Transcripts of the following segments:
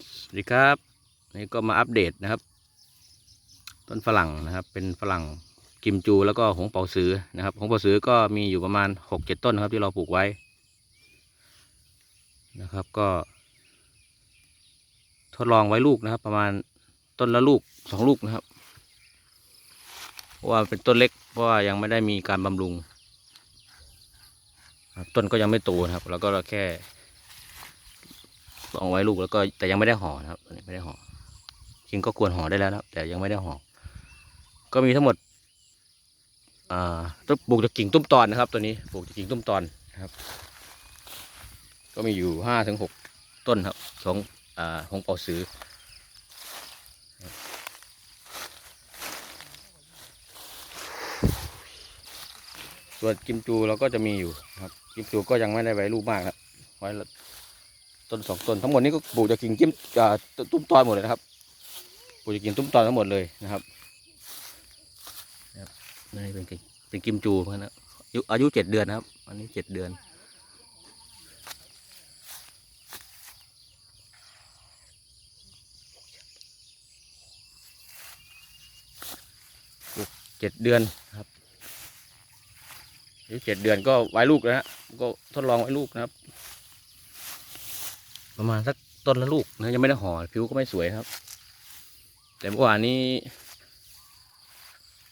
สวัสดีครับนี่ก็มาอัปเดตนะครับ ต้นฝรั่งนะครับ เป็นฝรั่งกิมจูแล้วก็หงเป่าสือนะครับหงเป่าสือก็มีอยู่ประมาณหกเจ็ดต้นนะครับ ที่เราปลูกไว้นะครับก็ ทดลองไว้ลูกนะครับ ประมาณต้นละลูกสองลูกนะครับเพราะว่าเป็นต้นเล็กเพราะว่ายังไม่ได้มีการบำรุงต้นก็ยังไม่โตนะครับ แล้วก็เราแค่ ลองไว้ลูกแล้วก็แต่ยังไม่ได้ห่อนะครับตอนนี้ไม่ได้ห่อจริงก็ควรห่อได้แล้วนะครับ แต่ยังไม่ได้ห่อก็มีทั้งหมดอ่าต้นปลูกจากกิ่งตุ้มตอนนะครับ ตัวนี้ปลูกจากกิ่งตุ้มตอนนะครับ ก็มีอยู่ห้าถึงหกต้นครับสองอ่าของเป่าซื้อส่วนกิมจูเราก็จะมีอยู่ครับ กิมจูก็ยังไม่ได้ไว้ลูกมากครับไว้ ต้นสองต้นทั้งหมดนี้ก็ปลูกจากกิ่งจิ้มอ่าตุ้มตอนหมดเลยนะครับปลูกจากกิ่งตุ้มตอนทั้งหมดเลยนะครับนะครับนี่เป็นกิ่งเป็นกิมจูนะอายุอายุเจ็ดเดือนนะครับ อันนี้เจ็ดเดือนปลูกเจ็ดเดือนครับอายุเจ็ดเดือนก็ไว้ลูกแล้วฮะก็ทดลองไว้ลูกนะครับ ประมาณสักต้นละลูกนะยังไม่ได้ห่อผิวก็ไม่สวยนะครับ แต่เมื่อวานนี้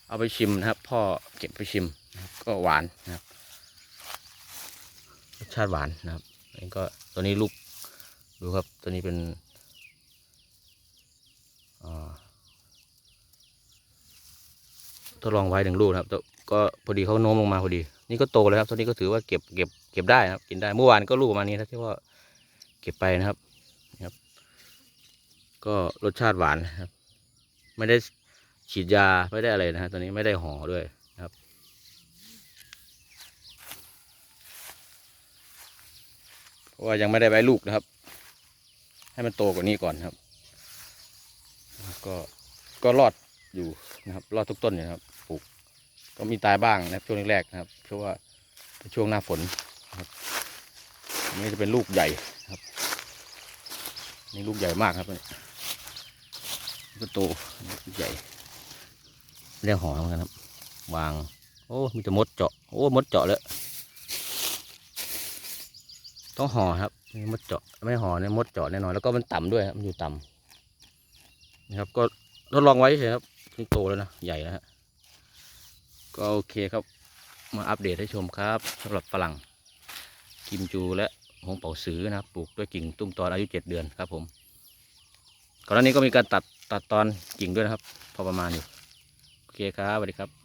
เอาไปชิมนะครับ พ่อเก็บไปชิมนะครับก็หวานนะครับรสชาติหวานนะครับอันนี้ก็ตัวนี้ลูกดูครับ ตัวนี้เป็นอ่าทดลองไว้หนึ่งลูกนะครับแต่ก็พอดีเขาโน้มลงมาพอดี นี่ก็โตแล้วครับตัวนี้ก็ถือว่าเก็บเก็บเก็บได้นะครับ กินได้เมื่อวานก็ลูกประมาณนี้นะที่ว่า เก็บไปนะครับนะครับ ก็รสชาติหวานนะครับ ไม่ได้ฉีดยาไม่ได้อะไรนะฮะตอนนี้ไม่ได้ห่อด้วยนะครับ เพราะว่ายังไม่ได้ใบลูกนะครับ ให้มันโตกว่านี้ก่อนครับ ก็ก็รอดอยู่นะครับ รอดทุกต้นอยู่นะครับปลูก ก็มีตายบ้างนะครับช่วงแรกๆนะครับ เพราะว่าเป็นช่วงหน้าฝนครับอันนี่จะเป็นลูกใหญ่ นี่ลูกใหญ่มากครับเนี่ยก็โตใหญ่ไม่ได้ห่อเหมือนกันครับ วาง โอ้มีแต่มดเจาะ โอ้มดเจาะเลยต้องห่อครับมดเจาะไม่ห่อเนี่ยมดเจาะแน่นอนแล้วก็มันต่ำด้วยครับมันอยู่ต่ำนะครับ ก็ทดลองไว้เฉยครับนี่โตแล้วนะใหญ่แล้วฮะก็โอเคครับ มาอัปเดตให้ชมครับสำหรับฝรั่งกิมจูและ หงเป่าซื้อนะครับปลูกด้วยกิ่งตุ้มตอนอายุเจ็ดเดือนครับผมก่อนหน้านี้ก็มีการตัดตัดตอนกิ่งด้วยนะครับ พอประมาณอยู่โอเคครับสวัสดีครับ